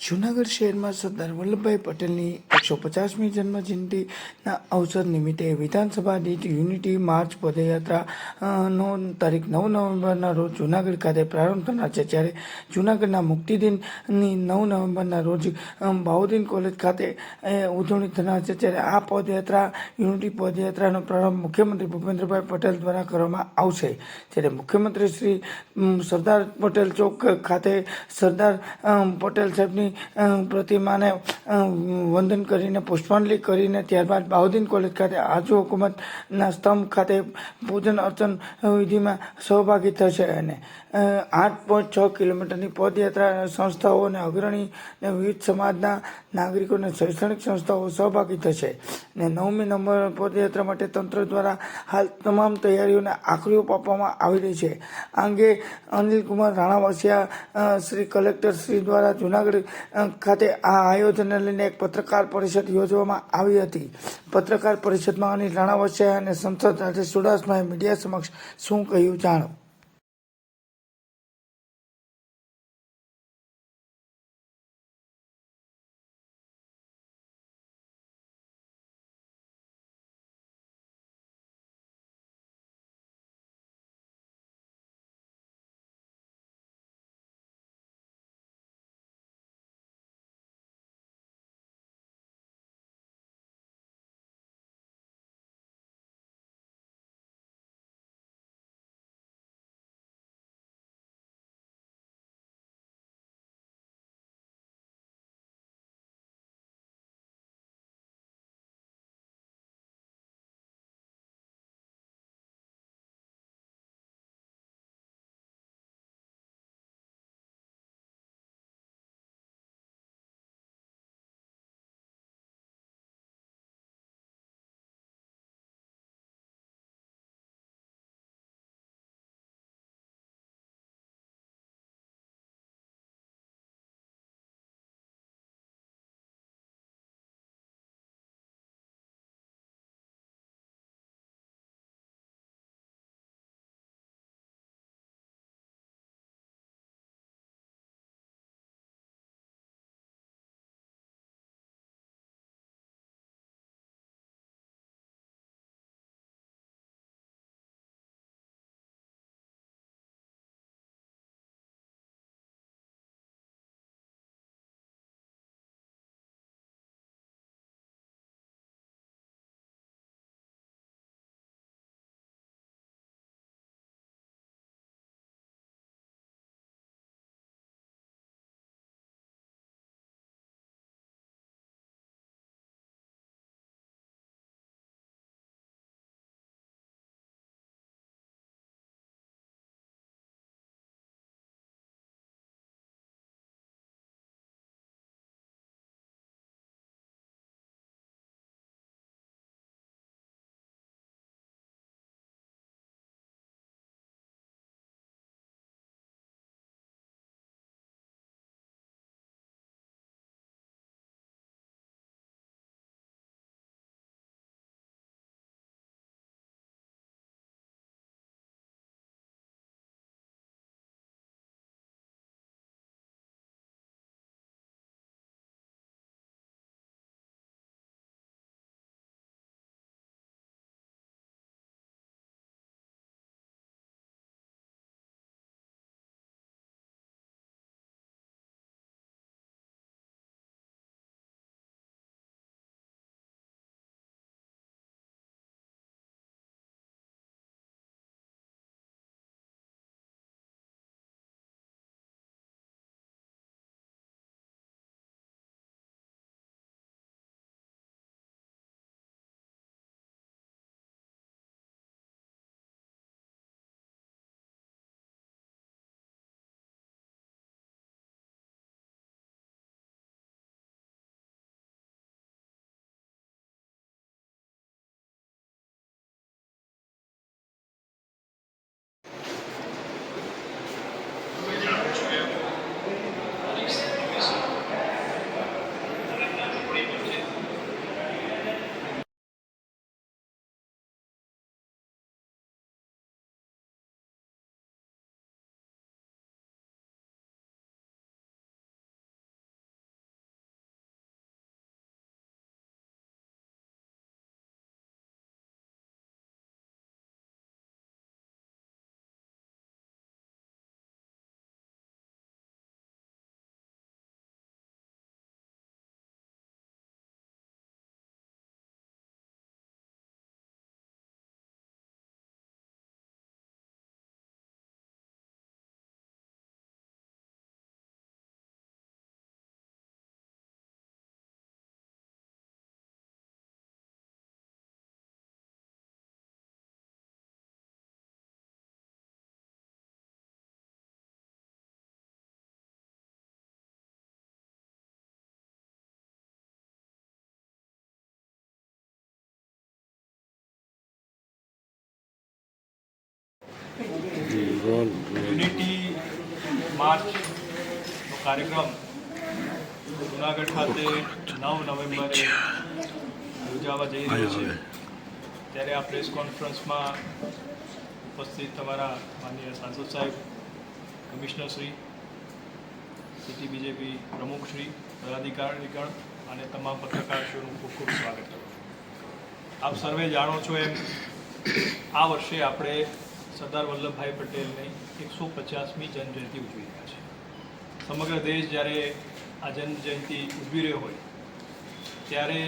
જૂનાગઢ શહેરમાં સરદાર વલ્લભભાઈ પટેલની એકસો પચાસમી જન્મજયંતિના અવસર નિમિત્તે વિધાનસભા દીઠ યુનિટી માર્ચ પદયાત્રા નો તારીખ નવ નવેમ્બરના રોજ જૂનાગઢ ખાતે પ્રારંભ થનાર છે. જ્યારે જૂનાગઢના મુક્તિદિનની નવ નવેમ્બરના રોજ બાઉદ્દીન કોલેજ ખાતે ઉજવણી થનાર છે. ત્યારે આ પદયાત્રા, યુનિટી પદયાત્રાનો પ્રારંભ મુખ્યમંત્રી ભૂપેન્દ્રભાઈ પટેલ દ્વારા કરવામાં આવશે. ત્યારે મુખ્યમંત્રી શ્રી સરદાર પટેલ ચોક ખાતે સરદાર પટેલ સાહેબની પ્રતિમાને વંદન વંદન કરીને, પુષ્પાંજલિ કરીને ત્યારબાદ બાઉદીન કોલેજ ખાતે આજુ હુકુમતના સ્તંભ ખાતે પૂજન અર્ચન વિધિમાં સહભાગી થશે અને આઠ પોઈન્ટ છ કિલોમીટરની પદયાત્રા સંસ્થાઓ અને અગ્રણી અને વિવિધ સમાજના નાગરિકોને શૈક્ષણિક સંસ્થાઓ સહભાગી થશે. ને નવમી નંબર પદયાત્રા માટે તંત્ર દ્વારા હાલ તમામ તૈયારીઓને આખરીઓ આપવામાં આવી રહી છે. આ અંગે અનિલકુમાર રાણાવાસિયા શ્રી કલેક્ટર શ્રી દ્વારા જુનાગઢ ખાતે આ આયોજનને લઈને એક પત્રકાર પરિષદ યોજવામાં આવી હતી. પત્રકાર પરિષદમાં અનિલ રાણાવસિયા અને સંસદ રાજેશ ચુડાસમાએ મીડિયા સમક્ષ શું કહ્યું જાણો? યુનિટી માર્ચનો કાર્યક્રમ જુનાગઢ ખાતે નવ નવેમ્બરે યોજાવા જઈ રહ્યો છે. ત્યારે આ પ્રેસ કોન્ફરન્સમાં ઉપસ્થિત તમારા માનનીય સાંસદ સાહેબ કમિશનર શ્રી સિટી બીજેપી પ્રમુખ શ્રી પદાધિકારીગણ અને તમામ પત્રકારશ્રીઓનું ખૂબ ખૂબ સ્વાગત કરું આપ સર્વે જાણો છો એમ આ વર્ષે આપણે સરદાર વલ્લભભાઈ પટેલની એકસો પચાસમી જન્મજયંતિ ઉજવી રહ્યા છે. સમગ્ર દેશ જ્યારે આ જન્મજયંતિ ઉજવી રહ્યો હોય, ત્યારે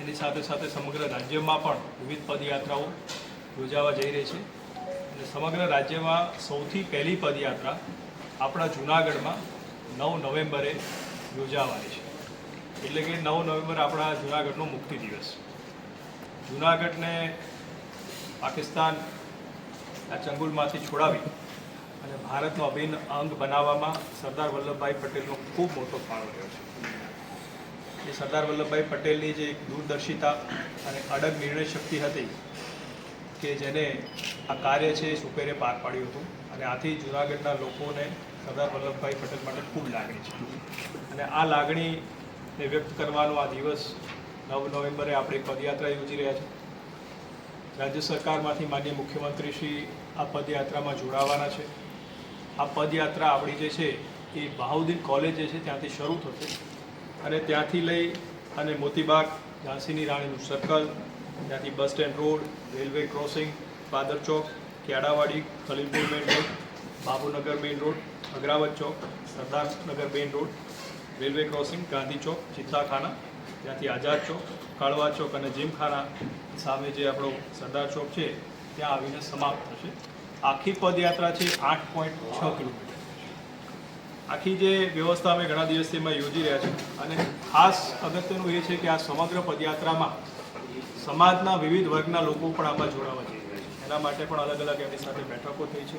એની સાથે સાથે સમગ્ર રાજ્યમાં પણ વિવિધ પદયાત્રાઓ યોજાવા જઈ રહી છે. અને સમગ્ર રાજ્યમાં સૌથી પહેલી પદયાત્રા આપણા જૂનાગઢમાં નવ નવેમ્બરે યોજાવાની છે. એટલે કે નવ નવેમ્બર આપણા જૂનાગઢનો મુક્તિ દિવસ. જૂનાગઢને પાકિસ્તાન આ ચંગુલમાંથી છોડાવી અને ભારતનો અભિન્ન અંગ બનાવવામાં સરદાર વલ્લભભાઈ પટેલનો ખૂબ મોટો ફાળો રહ્યો છે. એ સરદાર વલ્લભભાઈ પટેલની જે એક દૂરદર્શિતા અને અડગ નિર્ણય શક્તિ હતી કે જેને આ કાર્ય છે એ સુપેરે પાર પાડ્યું હતું અને આથી જૂનાગઢના લોકોને સરદાર વલ્લભભાઈ પટેલ માટે ખૂબ લાગણી છે. અને આ લાગણીને વ્યક્ત કરવાનો આ દિવસ નવ નવેમ્બરે આપણે પદયાત્રા યોજી રહ્યા છીએ. રાજ્ય સરકારમાંથી માન્ય મુખ્યમંત્રી શ્રી આ પદયાત્રામાં જોડાવાના છે. આ પદયાત્રા આપણી જે છે એ બહાઉદ્દીન કોલેજ જે છે ત્યાંથી શરૂ થશે અને ત્યાંથી લઈ અને મોતીબાગ, ઝાંસીની રાણીનું સર્કલ, ત્યાંથી bus stand road, railway crossing, Padar chowk Kedavadi Khalilpur main road, Babunagar main road, Agravat chowk, Sardarnagar main road, railway crossing, Gandhi chowk, Chittakhana, ત્યાંથી આઝાદ ચોક કાળવા ચોક અને જીમખાના સામે જે આપણો સરદાર ચોક છે, ત્યાં આવીને સમાપ્ત થશે. આખી પદયાત્રા છે આઠ પોઈન્ટ છ કિલોમીટર. આખી જે વ્યવસ્થા અમે ઘણા દિવસથી એમાં યોજી રહ્યા છીએ. અને ખાસ અગત્યનું એ છે કે આ સમગ્ર પદયાત્રામાં સમાજના વિવિધ વર્ગના લોકો પણ આમાં જોડાવા જઈ રહ્યા છે. એના માટે પણ અલગ અલગ એમની સાથે બેઠકો થઈ છે.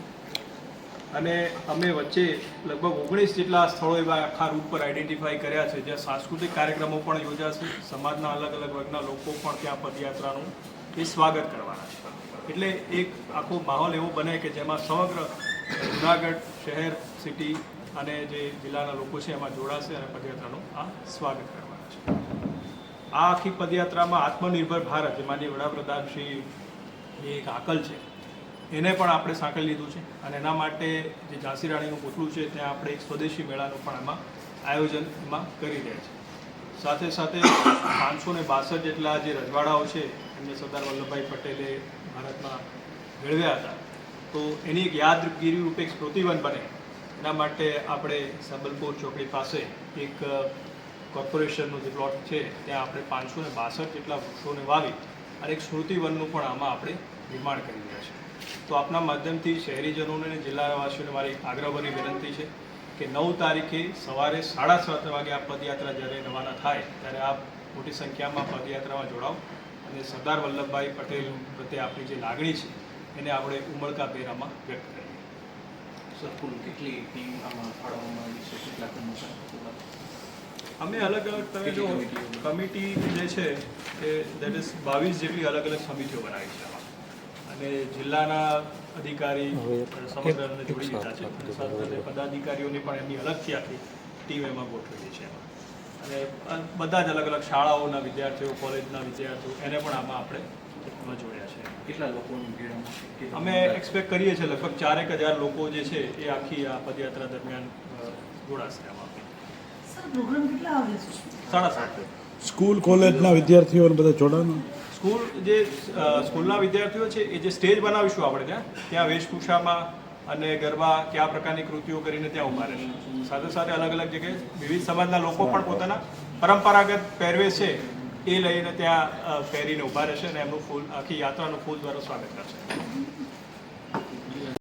અને અમે વચ્ચે લગભગ ઓગણીસ જેટલા સ્થળો એવા આખા રૂટ પર આઈડેન્ટિફાઈ કર્યા છે, જ્યાં સાંસ્કૃતિક કાર્યક્રમો પણ યોજાશે, સમાજના અલગ અલગ વર્ગના લોકો પણ ત્યાં પદયાત્રાનું એ સ્વાગત કરવાના છે. એટલે એક આખો માહોલ એવો બને કે જેમાં સમગ્ર જુનાગઢ શહેર સિટી અને જે જિલ્લાના લોકો છે એમાં જોડાશે અને પદયાત્રાનું આ સ્વાગત કરવાના છે. આ આખી પદયાત્રામાં આત્મનિર્ભર ભારત, જે માનનીય વડાપ્રધાન શ્રી એક આકલ છે એને પણ આપણે સાંકળી લીધું છે અને એના માટે જે ઝાંસી રાણીનું પૂતળું છે ત્યાં આપણે એક સ્વદેશી મેળાનું પણ એમાં આયોજન એમાં કરી રહ્યા છે. સાથે સાથે પાંચસો ને બાસઠ જેટલા જે રજવાડાઓ છે, એમને સરદાર વલ્લભભાઈ પટેલે ભારતમાં મેળવ્યા હતા. તો એની એક યાદગીરી રૂપે એક સ્મૃતિવન બને. એના માટે આપણે સંબલપુર ચોકડી પાસે એક કોર્પોરેશનનો જે પ્લોટ છે, ત્યાં આપણે પાંચસો ને બાસઠ જેટલા વૃક્ષોને વાવી અને એક સ્મૃતિવનનું પણ આમાં આપણે નિર્માણ કરી રહ્યા છીએ. તો આપના માધ્યમથી શહેરીજનોને અને જિલ્લાવાસીઓને મારી આગ્રહભરી વિનંતી છે કે નવ તારીખે સવારે સાડા સાત વાગે આ પદયાત્રા જ્યારે રવાના થાય ત્યારે આપ મોટી સંખ્યામાં પદયાત્રામાં જોડાઓ. અને સરદાર વલ્લભભાઈ પટેલ પ્રત્યે આપણી જે લાગણી છે એને આપણે ઉમળકા પહેરામાં વ્યક્ત કરીએ. સર કુલ કેટલી ટીમ આમાં ફાળવવામાં આવી છે? કેટલા કર્મચારીઓ અમે અલગ અલગ તમે જો કમિટી જે છે એ દેટ ઇઝ બાવીસ જેટલી અલગ અલગ સમિતિઓ બનાવી છે. અને જિલ્લાના અધિકારી સમગ્ર જોડી દીધા છે. સાથે પદાધિકારીઓની પણ એમની અલગથી આખી ટીમ એમાં ગોઠવેલી છે. અને બધા જ અલગ અલગ શાળાઓના વિદ્યાર્થીઓ કોલેજના વિદ્યાર્થીઓ એને પણ આમાં આપણે જોડ્યા છે. કેટલા લોકોની અમે એક્સપેક્ટ કરીએ છીએ લગભગ ચારેક હજાર લોકો જે છે એ આખી આ પદયાત્રા દરમિયાન જોડાશે આમાં. સાડા સાત. સ્કૂલ કોલેજના વિદ્યાર્થીઓને બધા જોડાના સ્કૂલ જે સ્કૂલના વિદ્યાર્થીઓ છે એ જે સ્ટેજ બનાવીશું આપણે ત્યાં ત્યાં વેશભૂષામાં અને ગરબા કયા પ્રકારની કૃતિઓ કરીને ત્યાં ઊભા રહેશે. સાથે સાથે અલગ અલગ જગ્યાએ વિવિધ સમાજના લોકો પણ પોતાના પરંપરાગત પહેરવેશ છે એ લઈને ત્યાં પહેરીને ઊભા રહેશે અને એમનું ફૂલ આખી યાત્રાનું ફૂલ દ્વારા સ્વાગત કરશે.